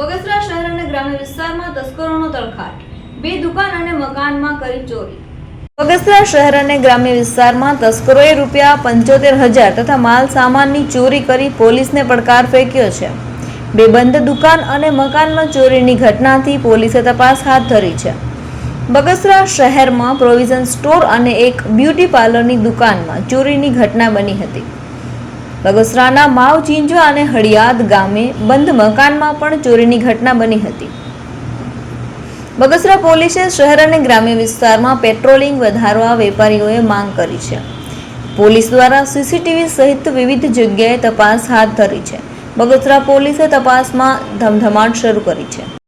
બગસરા શહેર અને ગ્રામ્ય વિસ્તારમાં તસ્કરોનો તળખાટ, બે દુકાન અને મકાનમાં કરી ચોરી. બગસરા શહેર અને ગ્રામ્ય વિસ્તારમાં તસ્કરોએ રૂપિયા પંચોતેર હજાર તથા માલ સામાનની ચોરી કરી પોલીસને પડકાર ફેંક્યો છે. બે બંધ દુકાન અને મકાનમાં ચોરીની ઘટનાથી પોલીસે તપાસ હાથ ધરી છે. બગસરા શહેરમાં પ્રોવિઝન સ્ટોર અને એક બ્યુટી પાર્લરની દુકાનમાં ચોરીની ઘટના બની હતી. બગસરાના માવ ચીંજવા અને હળિયાદ ગામે બંધ મકાનમાં પણ ચોરીની ઘટના બની હતી. બગસરા પોલીસે શહેર અને ગ્રામ્ય વિસ્તારમાં પેટ્રોલિંગ વધારવા વેપારીઓએ માંગ કરી છે. પોલીસ દ્વારા સીસીટીવી સહિત વિવિધ જગ્યાએ તપાસ હાથ ધરી છે. બગસરા પોલીસે તપાસમાં ધમધમાટ શરૂ કરી છે.